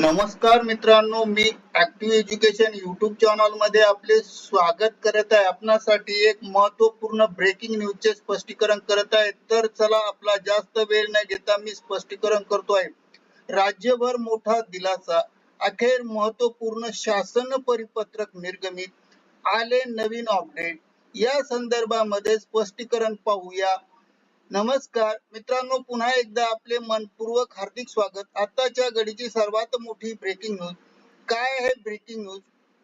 नमस्कार मित्रांनो मी ऍक्टिव्ह एज्युकेशन युट्यूब चॅनलमध्ये आपले स्वागत करत आहे. आपणासाठी एक महत्त्वपूर्ण ब्रेकिंग न्यूजचे स्पष्टीकरण करत आहे. तर चला आपला जास्त वेळ न घेता मी स्पष्टीकरण करतो आहे. राज्यभर मोठा दिलासा. अखेर महत्त्वपूर्ण शासन परिपत्रक निर्गमित. आले नवीन अपडेट या संदर्भामध्ये स्पष्टीकरण पाहूया. नमस्कार. मित्रांनो पुन्हा एकदा आपले मनपूर्वक हार्दिक स्वागत. आताच्या घडीची सर्वात मोठी ब्रेकिंग न्यूज काय आहे ब्रेकिंग न्यूज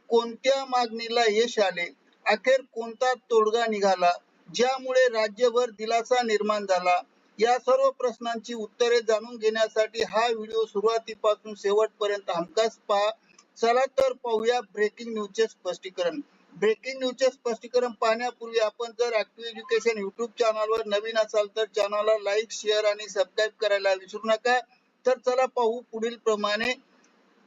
कोणत्या मागणीला यश आले? अखेर कोणता तोडगा निघाला? ज्यामुळे राज्यभर दिलासा निर्माण झाला? या सर्व प्रश्नांची उत्तरे जाणून घेण्यासाठी हा व्हिडिओ सुरुवातीपासून शेवटपर्यंत हमखास पहा. चला तर पाहूया ब्रेकिंग न्यूजचे स्पष्टीकरण. ब्रेकिंग न्यूजचे स्पष्टीकरण पाहण्यापूर्वी आपण जर ऍक्टिव्ह एज्युकेशन युट्यूब चॅनलवर नवीन असाल तर चॅनलला लाईक शेअर आणि सबस्क्राईब करायला विसरू नका. तर चला पाहू पुढील प्रमाणे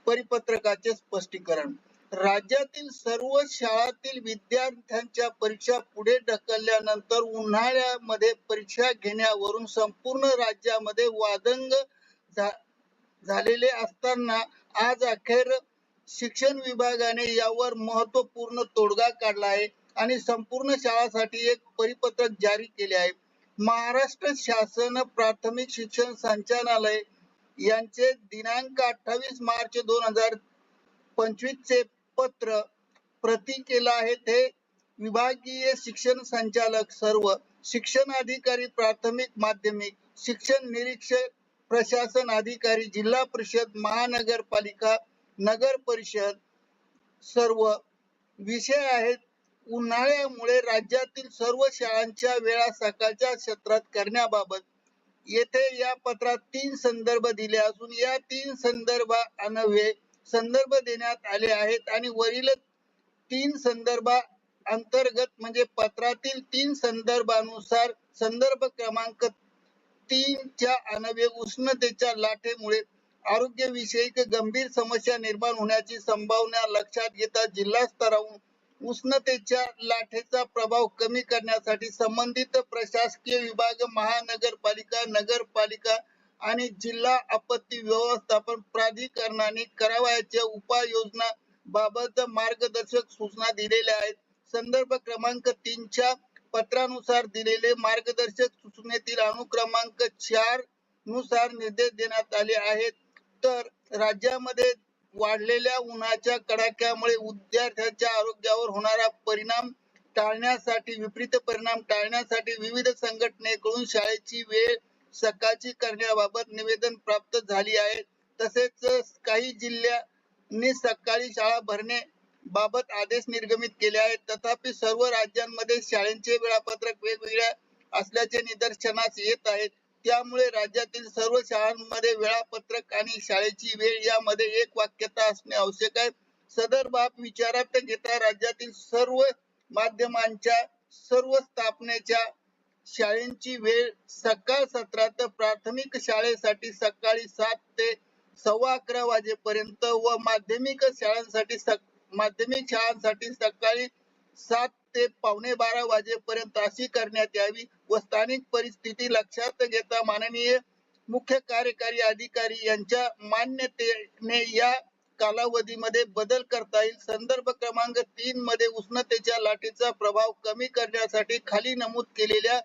परिपत्रकाचे स्पष्टीकरण. राज्यातील सर्व शाळातील विद्यार्थ्यांच्या परीक्षा पुढे ढकलल्यानंतर उन्हाळ्यामध्ये परीक्षा घेण्यावरून संपूर्ण राज्यामध्ये वादंग झालेले असताना आज अखेर शिक्षण विभागाने यावर महत्त्वपूर्ण तोडगा काढला आहे आणि संपूर्ण शाळांसाठी एक परिपत्रक जारी केले आहे. महाराष्ट्र शासन प्राथमिक शिक्षण संचालनालय यांचे दिनांक अठ्ठावीस मार्च दोन हजार पंचवीस चे पत्र प्रती केलं आहे. ते विभागीय शिक्षण संचालक सर्व शिक्षण अधिकारी प्राथमिक माध्यमिक शिक्षण निरीक्षक प्रशासन अधिकारी जिल्हा परिषद महानगरपालिका नगर परिषद सर्व विषय आहेत. उन्हाळ्यामुळे राज्यातील सर्व शाळांच्या वेळा सकाळच्या क्षेत्रात करण्याबाबत येथे या पत्रात तीन संदर्भ दिले. असून या तीन संदर्भ अनवे संदर्भ देण्यात आले आहेत आणि वरील तीन संदर्भ अंतर्गत म्हणजे पत्रातील तीन संदर्भानुसार संदर्भ क्रमांक तीनच्या अनवे उष्णतेच्या लाटेमुळे आरोग्यविषयक गंभीर समस्या निर्माण होण्याची संभावना लक्षात घेता जिल्हा स्तरावरून उष्णतेच्या लाटेचा प्रभाव कमी करण्यासाठी संबंधित प्रशासकीय विभाग महानगरपालिका नगरपालिका आणि जिल्हा आपत्ती व्यवस्थापन प्राधिकरणाने करावयाच्या उपाययोजना बाबत मार्गदर्शक सूचना दिलेल्या आहेत. संदर्भ क्रमांक तीनच्या पत्रानुसार दिलेले मार्गदर्शक सूचनेतील अनुक्रमांक चारनुसार निर्देश देण्यात आले आहेत. तर राज्यामध्ये वाढलेल्या उन्हाच्या कडाक्यामुळे विद्यार्थ्यांच्या आरोग्यावर होणारा परिणाम टाळण्यासाठी विपरीत परिणाम टाळण्यासाठी विविध संघटनेकडून शाळेची वेळ सकाळची करण्याबाबत निवेदन प्राप्त झाली आहे. तसेच काही जिल्ह्यांनी सकाळी शाळा भरणे बाबत आदेश निर्गमित केले आहेत. तथापि सर्व राज्यांमध्ये शाळेचे वेळापत्रक वेगवेगळ्या असल्याचे निदर्शनास येत आहेत त्यामुळे राज्यातील सर्व शाळांमध्ये वेळापत्रक आणि शाळेची वेळ यामध्ये एक वाक्यता असणे आवश्यक आहे. सदर बाब विचारात घेता राज्यातील सर्व माध्यमांच्या सर्व स्थापनेच्या शाळेंची वेळ सकाळ सत्रात प्राथमिक शाळेसाठी सकाळी सात ते सव्वा अकरा वाजेपर्यंत व माध्यमिक शाळांसाठी माध्यमिक शाळांसाठी सकाळी सात ते पावणे बारा वाजेपर्यंत अशी करण्यात यावी व स्थानिक परिस्थिती लक्षात घेता माननीय मुख्य कार्यकारी अधिकारी यांच्या मान्यतेने या कालावधीमध्ये बदल करता येईल. संदर्भ क्रमांक तीन मध्ये उष्णतेच्या लाटेचा प्रभाव कमी करण्यासाठी खाली नमूद केलेल्या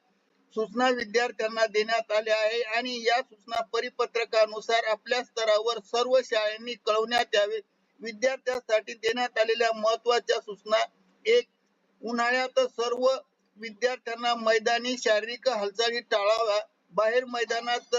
सूचना विद्यार्थ्यांना देण्यात आल्या आहे आणि या सूचना परिपत्रकानुसार आपल्या स्तरावर सर्व शाळांनी कळवण्यात यावे. विद्यार्थ्यांसाठी देण्यात आलेल्या महत्त्वाच्या सूचना एक उन्हाळ्यात सर्व विद्यार्थ्यांना मैदानी शारीरिक हालचाली टाळाव्या. बाहेर मैदानात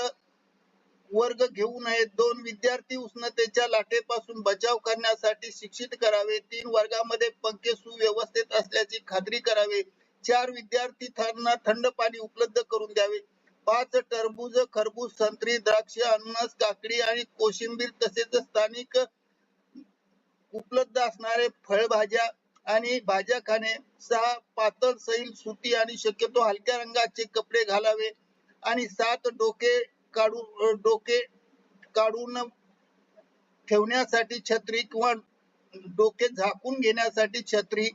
वर्ग घेऊ नये. दोन विद्यार्थी उष्णतेच्या लाटेपासून बचाव करण्यासाठी शिक्षित करावे. तीन वर्गामध्ये पंखे सुव्यवस्थित असल्याची खात्री करावी. चार विद्यार्थ्यांना थंड पाणी उपलब्ध करून द्यावे. पाच टरबूज खरबूज संत्री द्राक्ष अननस काकडी आणि कोशिंबीर तसेच स्थानिक उपलब्ध असणारे फळभाज्या आणि भाज्या खाणे सहा पातळ सैल सुती आणि शक्यतो हलक्या रंगाचे कपडे घालावे आणि सात डोके काढून डोके काढून ठेवण्यासाठी छत्री किंवा डोके झाकून घेण्यासाठी छत्री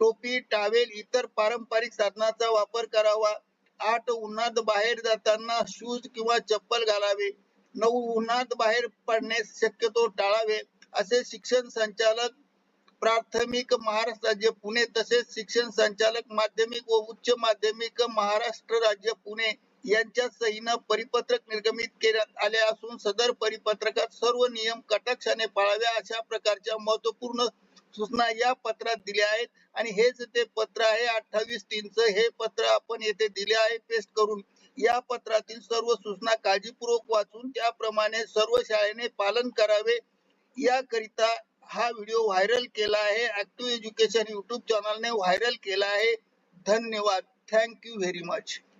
टोपी टावेल इतर पारंपरिक साधनाचा वापर करावा. आठ उन्हात बाहेर जाताना शूज किंवा चप्पल घालावे. नऊ उन्हात बाहेर पडणे शक्यतो टाळावे असे शिक्षण संचालक प्राथमिक महाराष्ट्र राज्य पुणे तसेच शिक्षण संचालक माध्यमिक व उच्च माध्यमिक महाराष्ट्र राज्य पुणे यांच्या सहीनं परिपत्रक निर्गमित करण्यात आले असून सदर परिपत्रकात सर्व नियम कटाक्षाने पाळावे अशा प्रकारच्या महत्त्वपूर्ण सूचना या पत्रात दिल्या आहेत. आणि हेच ते पत्र आहे अठ्ठावीस तीनच. हे पत्र आपण येथे दिले आहे पेस्ट करून. या पत्रातील सर्व सूचना काळजीपूर्वक वाचून त्याप्रमाणे सर्व शाळेने पालन करावे. याकरिता हा व्हिडिओ व्हायरल केला आहे. ऍक्टिव्ह एज्युकेशन युट्यूब चॅनलने व्हायरल केला आहे. धन्यवाद. Thank you very much